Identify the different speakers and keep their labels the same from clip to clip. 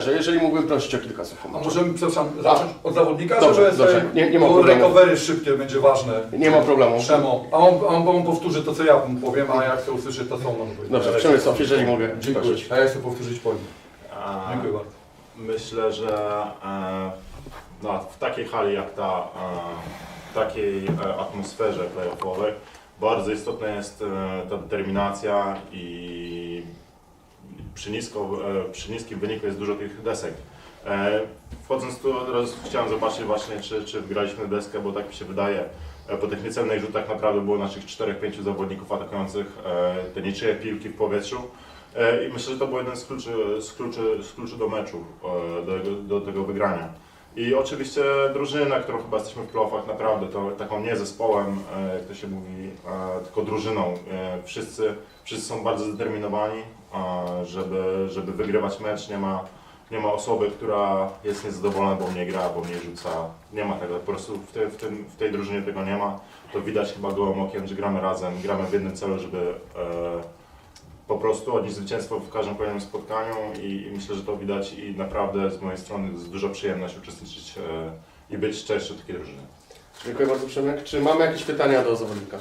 Speaker 1: Że jeżeli mógłbym prosić o kilka słów.
Speaker 2: A możemy, przepraszam, zacząć od zawodnika,
Speaker 1: Dobrze,
Speaker 2: żeby
Speaker 1: dobrze.
Speaker 2: sobie-
Speaker 1: Nie- nie ma
Speaker 2: bo
Speaker 1: problemu.
Speaker 2: recovery szybkie będzie ważne.
Speaker 1: Nie ma problemu.
Speaker 2: Przemo. A on, a on, on powtórzy to, co ja mu powiem, a jak chcę usłyszeć to, co on powiedzieć.
Speaker 1: Dobrze, Przemysław, jeżeli mogę
Speaker 2: Dziękuję.
Speaker 1: prosić.
Speaker 2: A ja chcę powtórzyć po nim.
Speaker 3: A,
Speaker 2: Dziękuję bardzo.
Speaker 3: Myślę, że e, no, w takiej hali jak ta, e, w takiej e, atmosferze playoffowej bardzo istotna jest e, ta determinacja i przy, nisko, e, przy niskim wyniku jest dużo tych desek. E, Wchodząc tu od razu chciałem zobaczyć właśnie, czy, czy wygraliśmy deskę, bo tak mi się wydaje. E, Po tych niecelnych rzutach naprawdę było naszych 4-5 zawodników atakujących te niczyje piłki w powietrzu. I myślę, że to był jeden z kluczy, z kluczy, z kluczy do meczu, do, do tego wygrania. I oczywiście drużyna, którą chyba jesteśmy w playoffach, naprawdę to, taką nie zespołem, e, jak to się mówi, tylko drużyną. E, Wszyscy, wszyscy są bardzo zdeterminowani, żeby, żeby wygrywać mecz. Nie ma, nie ma osoby, która jest niezadowolona, bo mnie gra, bo mnie rzuca. Nie ma tego, po prostu w, te, w, tym, w tej drużynie tego nie ma. To widać chyba gołym okiem, że gramy razem, gramy w jednym celu, żeby e, po prostu odnieść zwycięstwo w każdym kolejnym spotkaniu i, i myślę, że to widać i naprawdę z mojej strony jest duża przyjemność uczestniczyć e, i być częścią takiej drużyny.
Speaker 1: Dziękuję bardzo Przemek. Czy mamy jakieś pytania do zawodnika?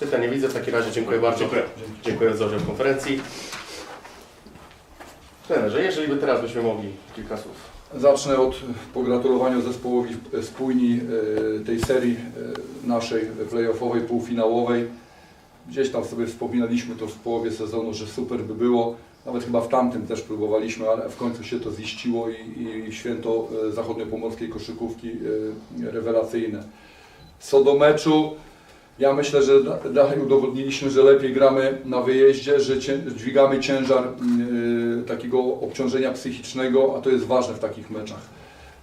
Speaker 1: Pytania widzę, w takim razie dziękuję bardzo.
Speaker 3: Dziękuję.
Speaker 1: Dziękuję za udział w konferencji. Trenerze, jeżeli by teraz byśmy mogli kilka słów.
Speaker 2: Zacznę od pogratulowania zespołowi spójni e, tej serii e, naszej playoffowej, półfinałowej. Gdzieś tam sobie wspominaliśmy to w połowie sezonu, że super by było. Nawet chyba w tamtym też próbowaliśmy, ale w końcu się to ziściło i, i święto e, zachodniopomorskiej koszykówki e, rewelacyjne. Co do meczu, ja myślę, że da- dalej udowodniliśmy, że lepiej gramy na wyjeździe, że dźwigamy ciężar y, takiego obciążenia psychicznego, a to jest ważne w takich meczach.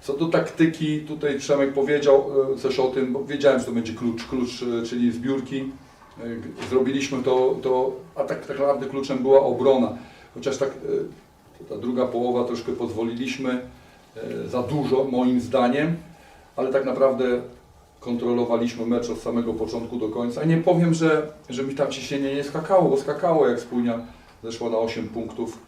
Speaker 2: Co do taktyki, tutaj Przemek powiedział coś o tym, bo wiedziałem, że to będzie klucz, klucz czyli zbiórki. G- Zrobiliśmy to, to a tak, tak naprawdę kluczem była obrona. Chociaż tak y, ta druga połowa troszkę pozwoliliśmy y, za dużo moim zdaniem, ale tak naprawdę kontrolowaliśmy mecz od samego początku do końca. I nie powiem, że, że mi tam ciśnienie nie skakało, bo skakało jak spójnia zeszła na 8 punktów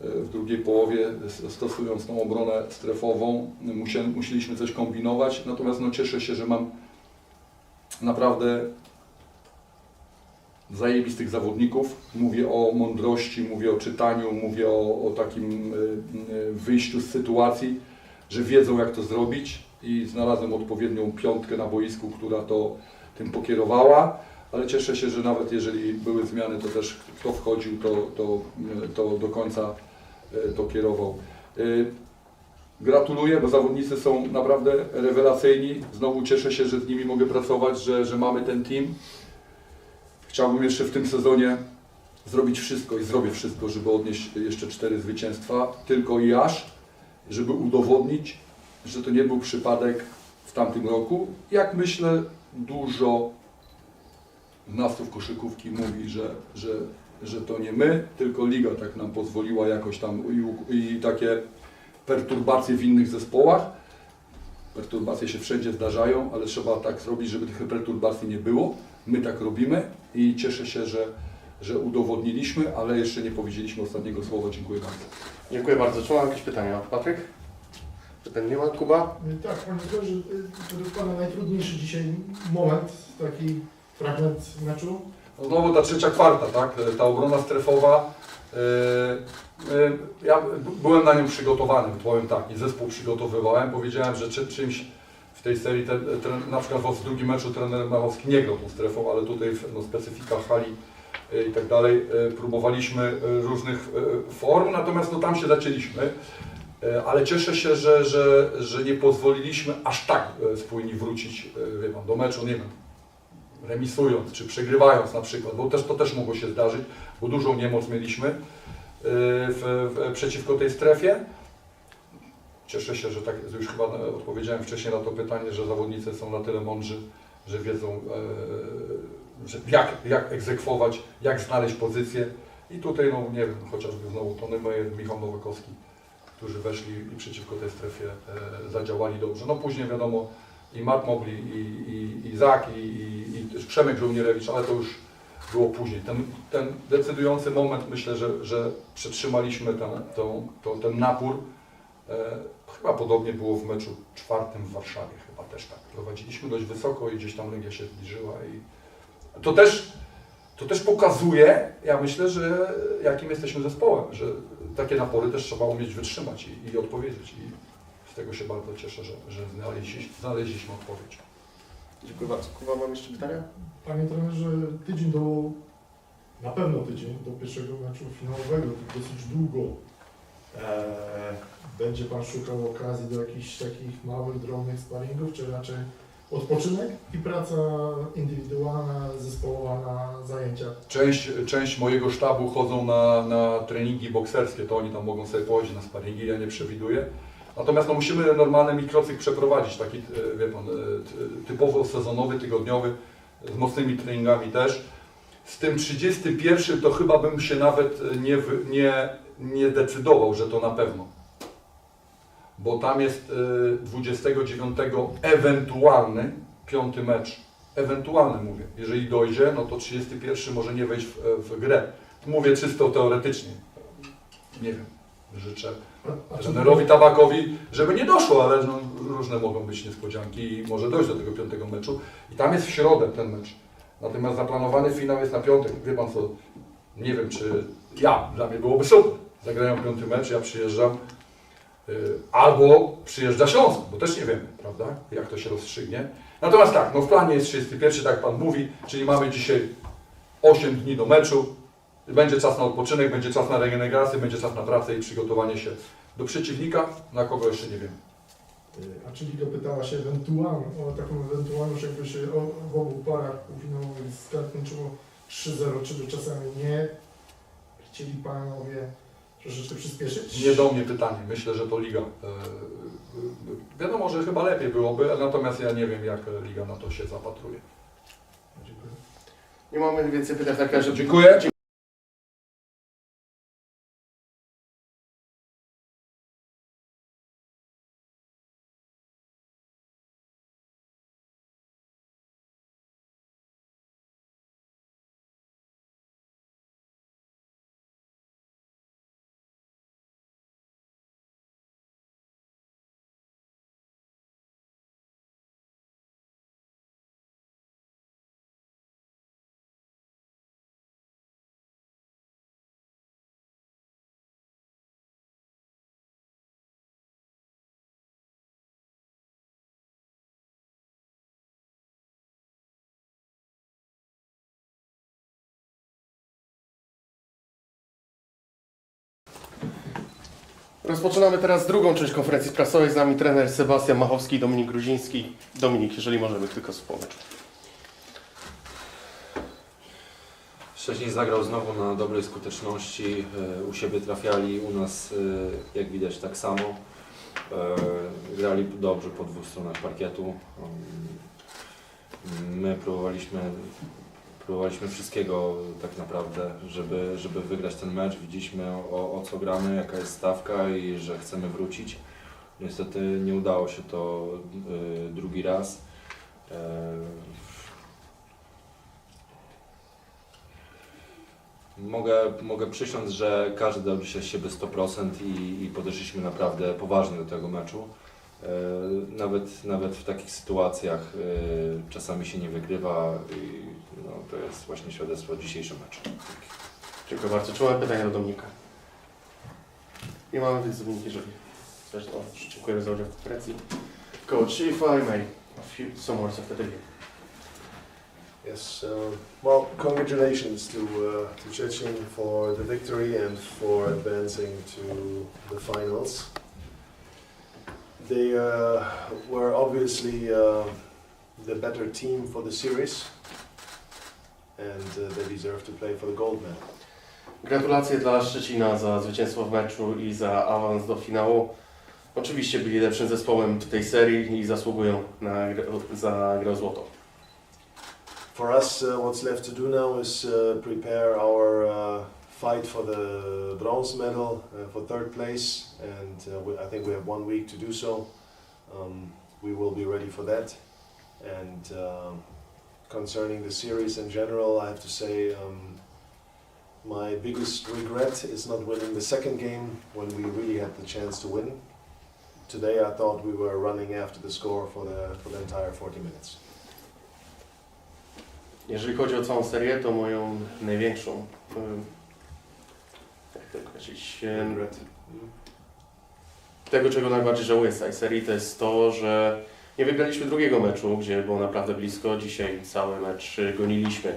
Speaker 2: e, w drugiej połowie, stosując tą obronę strefową. Musie, musieliśmy coś kombinować, natomiast no, cieszę się, że mam naprawdę zajebistych zawodników. Mówię o mądrości, mówię o czytaniu, mówię o, o takim y, y, wyjściu z sytuacji, że wiedzą jak to zrobić i znalazłem odpowiednią piątkę na boisku, która to tym pokierowała, ale cieszę się, że nawet jeżeli były zmiany, to też kto wchodził, to, to, y, to do końca to kierował. Gratuluję, bo zawodnicy są naprawdę rewelacyjni. Znowu cieszę się, że z nimi mogę pracować, że, że mamy ten team. Chciałbym jeszcze w tym sezonie zrobić wszystko i zrobię wszystko, żeby odnieść jeszcze cztery zwycięstwa, tylko i aż, żeby udowodnić, że to nie był przypadek w tamtym roku. Jak myślę, dużo znawców koszykówki mówi, że, że, że to nie my, tylko liga tak nam pozwoliła jakoś tam i, i takie perturbacje w innych zespołach. Perturbacje się wszędzie zdarzają, ale trzeba tak zrobić, żeby tych perturbacji nie było. My tak robimy i cieszę się, że, że udowodniliśmy, ale jeszcze nie powiedzieliśmy ostatniego słowa. Dziękuję bardzo.
Speaker 1: Dziękuję bardzo. Czy mam jakieś pytania? Patryk? Pytań nie ma? Kuba?
Speaker 4: Tak, panie doktorze, to jest Pana najtrudniejszy dzisiaj moment, taki fragment meczu.
Speaker 2: No Znowu ta trzecia kwarta, tak? Ta obrona strefowa. Ja byłem na nią przygotowany, powiem tak, i zespół przygotowywałem. Powiedziałem, że czy, czymś tej serii, te, ten, na przykład w drugim meczu trener Machowski nie grał tą strefą, ale tutaj no, specyfika hali yy, i tak dalej, yy, próbowaliśmy yy, różnych form, natomiast no, tam się zaczęliśmy. Ale cieszę się, że, że, że nie pozwoliliśmy aż tak spójni wrócić wie pan, do meczu, nie wiem, remisując czy przegrywając na przykład, bo też, to też mogło się zdarzyć, bo dużą niemoc mieliśmy w, w, przeciwko tej strefie. Cieszę się, że tak, już chyba odpowiedziałem wcześniej na to pytanie, że zawodnicy są na tyle mądrzy, że wiedzą e, że jak, jak egzekwować, jak znaleźć pozycję. I tutaj, no nie wiem, chociażby znowu Tony Meyer, Michał Nowakowski, którzy weszli i przeciwko tej strefie e, zadziałali dobrze. No później wiadomo, i Matt Mogli, i, i, i Zak, i, i, i Przemek Żołnierewicz, ale to już było później. Ten, ten decydujący moment, myślę, że, że przetrzymaliśmy ten, tą, tą, ten napór. Chyba podobnie było w meczu czwartym w Warszawie, chyba też tak. Prowadziliśmy dość wysoko i gdzieś tam Legia się zbliżyła. I to też, to też pokazuje, ja myślę, że jakim jesteśmy zespołem, że takie napory też trzeba umieć wytrzymać i, i odpowiedzieć. I z tego się bardzo cieszę, że, że znaleźliśmy, znaleźliśmy odpowiedź.
Speaker 1: Dziękuję bardzo. Kuba, mam jeszcze pytania?
Speaker 4: Panie trenerze, tydzień do, na pewno tydzień do pierwszego meczu finałowego, to dosyć długo. Eee, będzie Pan szukał okazji do jakichś takich małych, drobnych sparingów, czy raczej odpoczynek i praca indywidualna, zespołowa na zajęciach?
Speaker 2: Część, część mojego sztabu chodzą na, na treningi bokserskie, to oni tam mogą sobie pochodzić na sparingi, ja nie przewiduję. Natomiast no, musimy normalny mikrocykl przeprowadzić, taki, e, wie pan, e, ty- typowo sezonowy, tygodniowy, z mocnymi treningami też. Z tym 31 to chyba bym się nawet e, nie, nie, nie decydował, że to na pewno. Bo tam jest e, 29 ewentualny piąty mecz. Ewentualny mówię. Jeżeli dojdzie, no to 31 może nie wejść w, w grę. Mówię czysto teoretycznie. Nie wiem. Życzę trenerowi Tabakowi, żeby nie doszło, ale no, różne mogą być niespodzianki i może dojść do tego piątego meczu. I tam jest w środę ten mecz. Natomiast zaplanowany finał jest na piątek. Wie pan co, nie wiem czy ja, dla mnie byłoby super. Zagrają piąty mecz, ja przyjeżdżam. y, Albo przyjeżdża Śląsk, bo też nie wiemy, prawda, jak to się rozstrzygnie. Natomiast tak, no w planie jest 31, tak Pan mówi, czyli mamy dzisiaj 8 dni do meczu. Będzie czas na odpoczynek, będzie czas na regenerację, będzie czas na pracę i przygotowanie się do przeciwnika, na kogo jeszcze nie wiem.
Speaker 4: A czy Liga pytała się ewentualnie, o taką ewentualność, jakby się o, w obu parach półfinałowych skończyło 3-0, czy czasami nie chcieli Panowie troszeczkę przyspieszyć?
Speaker 2: Nie do mnie pytanie, myślę, że to Liga. e, e, Wiadomo, że chyba lepiej byłoby, natomiast ja nie wiem, jak Liga na to się zapatruje.
Speaker 4: Dziękuję.
Speaker 1: Nie mamy więcej pytań razie.
Speaker 2: Dziękuję.
Speaker 1: Rozpoczynamy teraz drugą część konferencji prasowej. Z nami trener Sebastian Machowski i Dominik Gruziński. Dominik, jeżeli możemy, kilka słów po meczu.
Speaker 5: Szczęśnik zagrał znowu na dobrej skuteczności. e, U siebie trafiali, u nas e, jak widać tak samo. E, Grali dobrze po dwóch stronach parkietu. My próbowaliśmy, próbowaliśmy wszystkiego tak naprawdę, żeby, żeby wygrać ten mecz. Widzieliśmy o, o co gramy, jaka jest stawka i że chcemy wrócić. Niestety nie udało się to e, drugi raz. E, Mogę, mogę przysiąc, że każdy dał dzisiaj siebie 100% i, i podeszliśmy naprawdę poważnie do tego meczu. E, Nawet, nawet w takich sytuacjach e, czasami się nie wygrywa no, to jest właśnie świadectwo dzisiejszego meczu.
Speaker 1: Dziękuję bardzo. Czy mamy pytania do Dominika? Nie mamy, więc Dominik, jeżeli zresztą dziękuję za udział w konferencji. Coach, if I may, a few, some words after the game.
Speaker 6: Yes, um, well, congratulations to uh, to Szczecin for the victory and for advancing to the finals. They uh, were obviously uh, the better team for the series, and uh, they deserve to play for the gold medal.
Speaker 1: Gratulacje dla Szczecina za zwycięstwo w meczu i za awans do finału. Oczywiście byli lepszym zespołem w tej serii i zasługują na za grę złoto.
Speaker 6: For us, uh, what's left to do now is uh, prepare our uh, fight for the bronze medal uh, for third place, and uh, we, I think we have one week to do so. Um, we will be ready for that, and um, concerning the series in general, I have to say um, my biggest regret is not winning the second game when we really had the chance to win. Today I thought we were running after the score for the, for the entire 40 minutes.
Speaker 1: Jeżeli chodzi o całą serię, to moją największą, em, jak to określić.
Speaker 6: Mm.
Speaker 1: tego, czego najbardziej żałuję z tej serii, to jest to, że nie wygraliśmy drugiego meczu, gdzie było naprawdę blisko. Dzisiaj cały mecz y, goniliśmy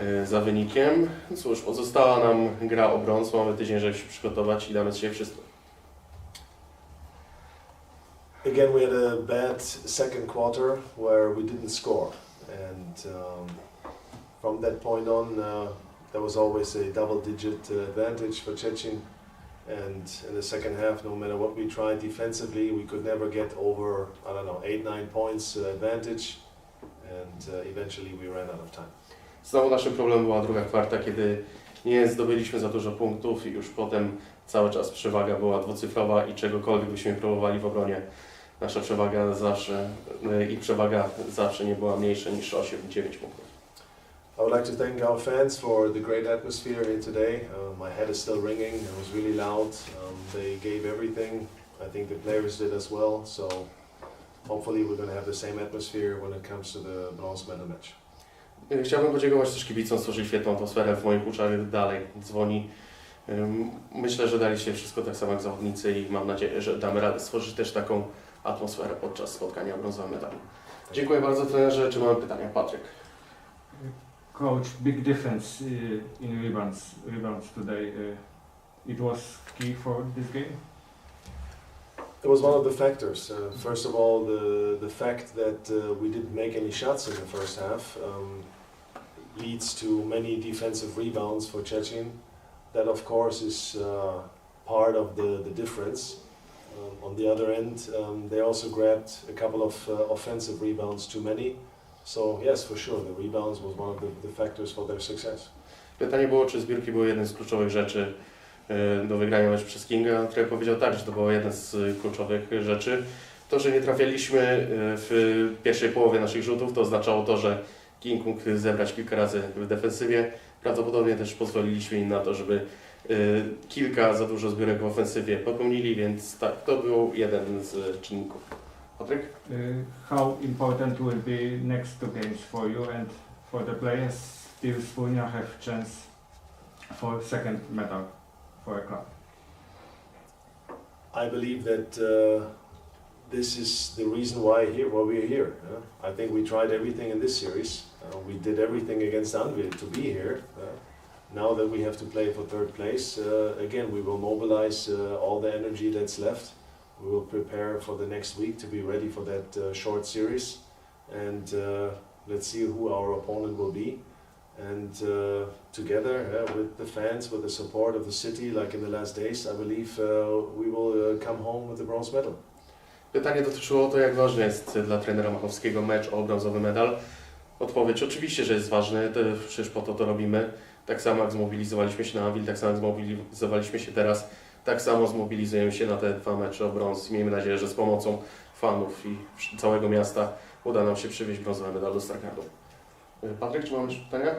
Speaker 1: y, za wynikiem. Cóż, pozostała nam gra o brąz, mamy tydzień, żeby się przygotować i damy z wszystko.
Speaker 6: Again, we had a bad second quarter where we didn't score, and um, from that point on, uh, there was always a double-digit uh, advantage for Chechen. And in the second half, no matter what we tried defensively, we could never get over I don't know eight, nine points advantage, and uh, eventually we ran out of time.
Speaker 1: Znowu naszym problemem była druga kwarta, kiedy nie zdobyliśmy za dużo punktów i już potem cały czas przewaga była dwucyfrowa i czegokolwiek byśmy próbowali w obronie, nasza przewaga zawsze y, i przewaga zawsze nie była mniejsza niż 8-9 punktów.
Speaker 6: I would like to thank our fans for the great atmosphere here today. Uh, my head is still ringing. It was really loud. Um, they gave everything. I think the players did as well. So hopefully we're going to have the same atmosphere when it comes to the bronze medal match.
Speaker 1: Y, Chciałbym podziękować też kibicom, stworzyli świetną atmosferę w moich uszach, dalej dzwoni. Myślę, że daliście wszystko tak samo jak zawodnicy i mam nadzieję, że damy radę stworzyć też taką atmosferę podczas spotkania o brązowym medalu. Dziękuję bardzo trenerze. Czy mamy pytania? Patryk.
Speaker 7: Coach, big difference uh, in rebounds, rebounds today. Uh, it was key for this game.
Speaker 6: It was one of the factors. Uh, first of all, the the fact that uh, we didn't make any shots in the first half um, leads to many defensive rebounds for Chechen. That, of course, is uh, part of the the difference. Um, on the other end, um, they also grabbed a couple of uh, offensive rebounds too many. So yes, for sure, the rebounds was one of the, the factors for their success.
Speaker 1: Pytanie było, czy zbiórki były jednym z kluczowych rzeczy y, do wygrania meczu przez Kinga. Trochę powiedział tak, że to była jedna z y, kluczowych rzeczy. To, że nie trafialiśmy y, w pierwszej połowie naszych rzutów, to oznaczało to, że King mógł zebrać kilka razy w defensywie. Prawdopodobnie też pozwoliliśmy im na to, żeby kilka za dużo zbiórek w ofensywie popełnili, więc tak, to był jeden z czynników. Patryk?
Speaker 7: Uh, how important will be next two games for you and for the players? Still Spunia have chance for second medal for a club.
Speaker 6: I believe that uh, this is the reason why here why we're here. uh. I think we tried everything in this series. Uh, we did everything against Anvil to be here. uh. now that we have to play for third place, uh, again we will mobilize uh, all the energy that's left. We prepare for the next week to be ready for that uh, short series, and uh, let's see who our opponent will be. And uh, together uh, with the fans, with the support of the city, like in the last days, I believe uh, we will uh, come home with the bronze medal.
Speaker 1: Pytanie dotyczyło to, jak ważny jest dla trenera Machowskiego mecz o brązowy medal. Odpowiedź oczywiście, że jest ważny, to przecież po to to robimy. Tak samo jak zmobilizowaliśmy się na Anvil, tak samo jak zmobilizowaliśmy się teraz, tak samo zmobilizujemy się na te dwa mecze o brąz miejmy nadzieję, że z pomocą fanów i całego miasta uda nam się przywieźć brązowy medal do Stargardu. Patryk, czy mamy jeszcze pytania?